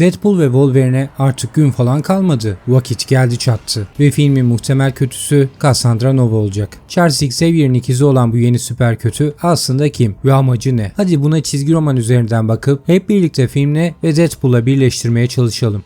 Deadpool ve Wolverine'e artık gün falan kalmadı. Vakit geldi çattı. Ve filmin muhtemel kötüsü Cassandra Nova olacak. Charles Xavier'in ikizi olan bu yeni süper kötü aslında kim ve amacı ne? Hadi buna çizgi roman üzerinden bakıp hep birlikte filmle ve Deadpool'la birleştirmeye çalışalım.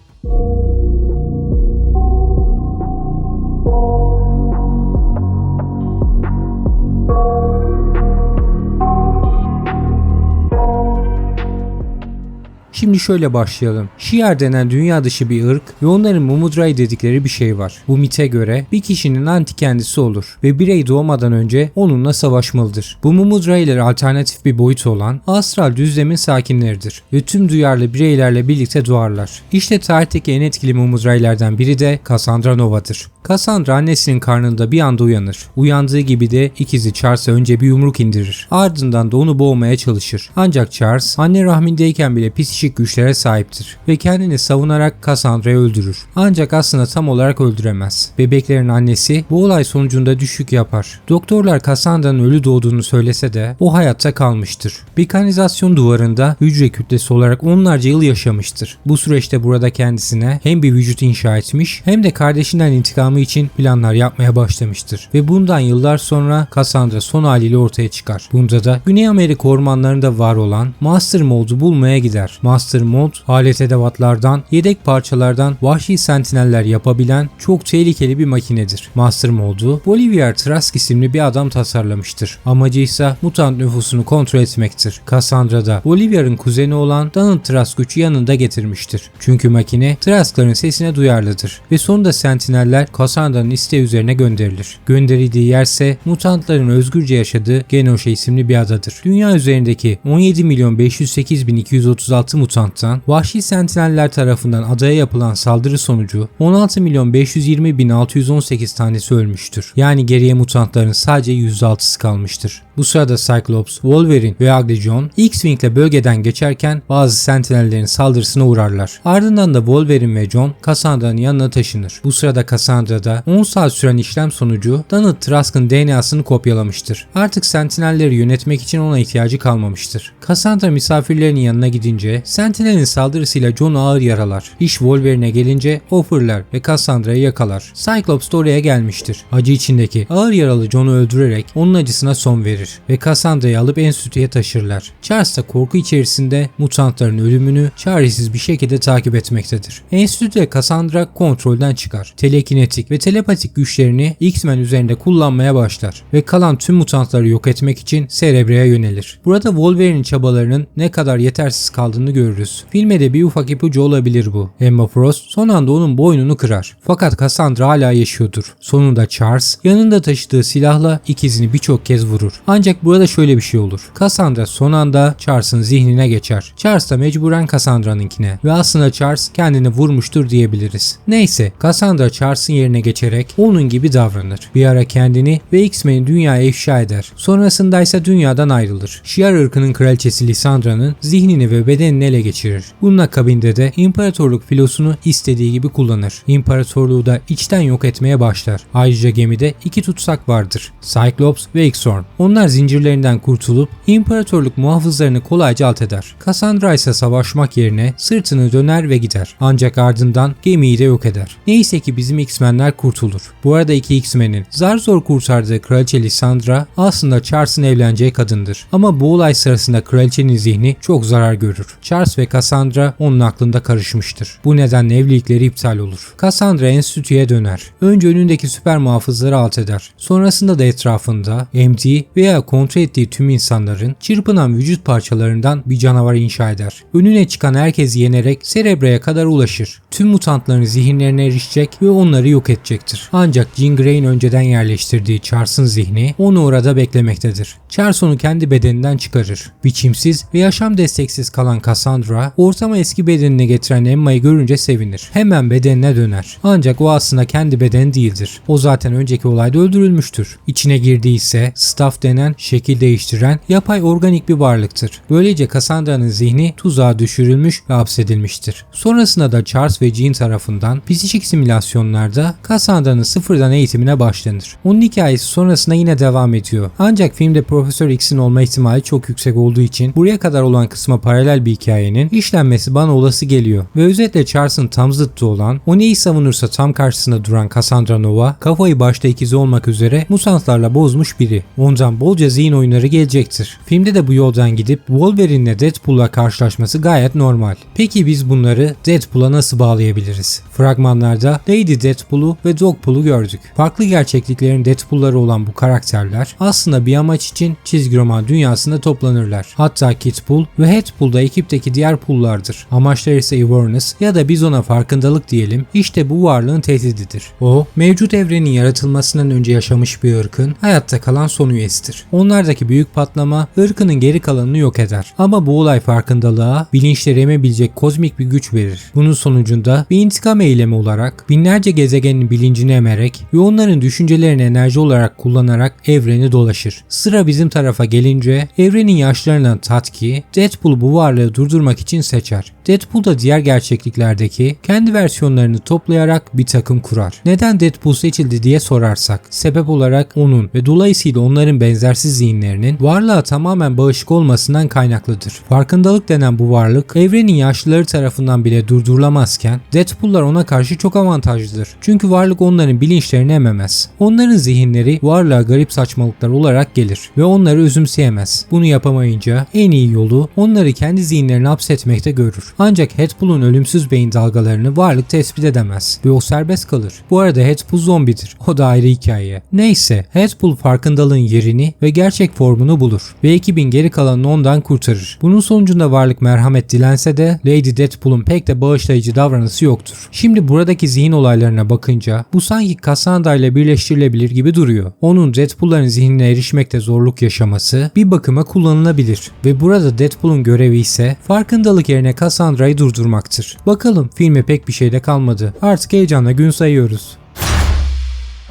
Şimdi şöyle başlayalım. Shi'ar denen dünya dışı bir ırk ve onların Mumudrai dedikleri bir şey var. Bu mite göre bir kişinin anti kendisi olur ve birey doğmadan önce onunla savaşmalıdır. Bu Mumudrailer alternatif bir boyut olan astral düzlemin sakinleridir ve tüm duyarlı bireylerle birlikte doğarlar. İşte tarihteki en etkili Mumudrailerden biri de Cassandra Nova'dır. Cassandra annesinin karnında bir anda uyanır. Uyandığı gibi de ikizi Charles'a önce bir yumruk indirir. Ardından da onu boğmaya çalışır. Ancak Charles anne rahmindeyken bile psikik güçlere sahiptir ve kendini savunarak Cassandra'yı öldürür. Ancak aslında tam olarak öldüremez. Bebeklerin annesi bu olay sonucunda düşük yapar. Doktorlar Cassandra'nın ölü doğduğunu söylese de o hayatta kalmıştır. Bir kanalizasyon duvarında hücre kütlesi olarak onlarca yıl yaşamıştır. Bu süreçte burada kendisine hem bir vücut inşa etmiş hem de kardeşinden intikam için planlar yapmaya başlamıştır. Ve bundan yıllar sonra Cassandra son haliyle ortaya çıkar. Bunda da Güney Amerika ormanlarında var olan Master Mold'u bulmaya gider. Master Mold alet edevatlardan, yedek parçalardan vahşi sentineller yapabilen çok tehlikeli bir makinedir. Master Mold'u Bolivier Trask isimli bir adam tasarlamıştır. Amacı ise mutant nüfusunu kontrol etmektir. Cassandra da Bolivier'in kuzeni olan Donald Trask gücü yanında getirmiştir. Çünkü makine Trask'ların sesine duyarlıdır ve sonunda sentineller Cassandra'nın isteği üzerine gönderilir. Gönderildiği yerse mutantların özgürce yaşadığı Genosha isimli bir adadır. Dünya üzerindeki 17 milyon 508 bin 236 mutanttan vahşi sentineller tarafından adaya yapılan saldırı sonucu 16 milyon 520 bin 618 tanesi ölmüştür. Yani geriye mutantların sadece %6'sı kalmıştır. Bu sırada Cyclops, Wolverine ve Ugly John X-Wing ile bölgeden geçerken bazı sentinellerin saldırısına uğrarlar. Ardından da Wolverine ve John Cassandra'nın yanına taşınır. Bu sırada Cassandra'da 10 saat süren işlem sonucu Donald Trask'ın DNA'sını kopyalamıştır. Artık sentinelleri yönetmek için ona ihtiyacı kalmamıştır. Cassandra misafirlerinin yanına gidince Sentinel'in saldırısıyla John'u ağır yaralar. İş Wolverine'e gelince o fırlar ve Cassandra'yı yakalar. Cyclops da oraya gelmiştir. Acı içindeki ağır yaralı John'u öldürerek onun acısına son verir ve Cassandra'yı alıp enstitüye taşırlar. Charles da korku içerisinde mutantların ölümünü çaresiz bir şekilde takip etmektedir. Enstitüde Cassandra kontrolden çıkar. Telekinetik ve telepatik güçlerini X-Men üzerinde kullanmaya başlar ve kalan tüm mutantları yok etmek için Cerebra'ya yönelir. Burada Wolverine'in çabalarının ne kadar yetersiz kaldığını görürüz. Filme de bir ufak ipucu olabilir bu. Emma Frost son anda onun boynunu kırar. Fakat Cassandra hala yaşıyordur. Sonunda Charles yanında taşıdığı silahla ikizini birçok kez vurur. Ancak burada şöyle bir şey olur. Cassandra son anda Charles'ın zihnine geçer. Charles da mecburen Cassandra'nınkine ve aslında Charles kendini vurmuştur diyebiliriz. Neyse Cassandra Charles'ın yerine geçerek onun gibi davranır. Bir ara kendini ve X-Men'i dünyaya ifşa eder. Sonrasında ise dünyadan ayrılır. Shi'ar ırkının kraliçesi Lysandra'nın zihnini ve bedenini geçirir. Bunun akabinde de imparatorluk filosunu istediği gibi kullanır. İmparatorluğu da içten yok etmeye başlar. Ayrıca gemide iki tutsak vardır. Cyclops ve X-Horn. Onlar zincirlerinden kurtulup imparatorluk muhafızlarını kolayca alt eder. Cassandra ise savaşmak yerine sırtını döner ve gider. Ancak ardından gemiyi de yok eder. Neyse ki bizim X-Menler kurtulur. Bu arada iki X-Men'in zar zor kurtardığı kraliçe Lysandra aslında Charles'ın evleneceği kadındır. Ama bu olay sırasında kraliçenin zihni çok zarar görür. Charles ve Cassandra onun aklında karışmıştır. Bu nedenle evlilikleri iptal olur. Cassandra enstitüye döner. Önce önündeki süper muhafızları alt eder. Sonrasında da etrafında emdiği veya kontrol ettiği tüm insanların çırpınan vücut parçalarından bir canavar inşa eder. Önüne çıkan herkesi yenerek Cerebra'ya kadar ulaşır. Tüm mutantların zihinlerine erişecek ve onları yok edecektir. Ancak Jean Grey'in önceden yerleştirdiği Charles'ın zihni onu orada beklemektedir. Charles onu kendi bedeninden çıkarır. Biçimsiz ve yaşam desteksiz kalan Cassandra ortama eski bedenine getiren Emma'yı görünce sevinir. Hemen bedenine döner. Ancak o aslında kendi bedeni değildir. O zaten önceki olayda öldürülmüştür. İçine girdiği ise staff denen şekil değiştiren yapay organik bir varlıktır. Böylece Cassandra'nın zihni tuzağa düşürülmüş ve hapsedilmiştir. Sonrasında da Charles ve Jean tarafından psikik simülasyonlarda Cassandra'nın sıfırdan eğitimine başlanır. Onun hikayesi sonrasında yine devam ediyor. Ancak filmde Profesör X'in olma ihtimali çok yüksek olduğu için buraya kadar olan kısma paralel bir hikaye hikayenin işlenmesi bana olası geliyor. Ve özetle Charles'ın tam zıttı olan, o neyi savunursa tam karşısında duran Cassandra Nova, kafayı başta ikizi olmak üzere mutantlarla bozmuş biri. Ondan bolca zihin oyunları gelecektir. Filmde de bu yoldan gidip Wolverine'le Deadpool'la karşılaşması gayet normal. Peki biz bunları Deadpool'a nasıl bağlayabiliriz? Fragmanlarda Lady Deadpool'u ve Dogpool'u gördük. Farklı gerçekliklerin Deadpool'ları olan bu karakterler aslında bir amaç için çizgi roman dünyasında toplanırlar. Hatta Kitpool ve Headpool da ekipteki diğer pool'lardır. Amaçları ise awareness ya da biz ona farkındalık diyelim işte bu varlığın tehdididir. O mevcut evrenin yaratılmasından önce yaşamış bir ırkın hayatta kalan son üyesidir. Onlardaki büyük patlama ırkının geri kalanını yok eder. Ama bu olay farkındalığa bilinçleri emebilecek kozmik bir güç verir. Bunun sonucunda bir intikam eylemi olarak binlerce gezegenin bilincini emerek ve onların düşüncelerini enerji olarak kullanarak evreni dolaşır. Sıra bizim tarafa gelince evrenin yaşlarından Tatki, Deadpool bu varlığı durdurmak için seçer. Deadpool da diğer gerçekliklerdeki kendi versiyonlarını toplayarak bir takım kurar. Neden Deadpool seçildi diye sorarsak, sebep olarak onun ve dolayısıyla onların benzersiz zihinlerinin varlığa tamamen bağışık olmasından kaynaklıdır. Farkındalık denen bu varlık evrenin yaşlıları tarafından bile durdurulamazken Deadpool'lar ona karşı çok avantajlıdır. Çünkü varlık onların bilinçlerini ememez. Onların zihinleri varlığa garip saçmalıklar olarak gelir ve onları özümseyemez. Bunu yapamayınca en iyi yolu onları kendi zihinlerine hapsetmekte görür. Ancak Deadpool'un ölümsüz beyin dalgalarını varlık tespit edemez ve o serbest kalır. Bu arada Deadpool zombidir. O da ayrı hikaye. Neyse Deadpool farkındalığın yerini ve gerçek formunu bulur ve ekibin geri kalanını ondan kurtarır. Bunun sonucunda varlık merhamet dilense de Lady Deadpool'un pek de bağışlayıcı davranışı yoktur. Şimdi buradaki zihin olaylarına bakınca bu sanki Cassandra ile birleştirilebilir gibi duruyor. Onun Deadpool'ların zihnine erişmekte zorluk yaşaması bir bakıma kullanılabilir ve burada Deadpool'un görevi ise farkındalık yerine Cassandra'yı durdurmaktır. Bakalım filme pek bir şey de kalmadı. Artık heyecanla gün sayıyoruz.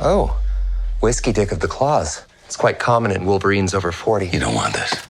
Oh, whiskey dick of the claws. It's quite common in Wolverines over 40. You don't want this.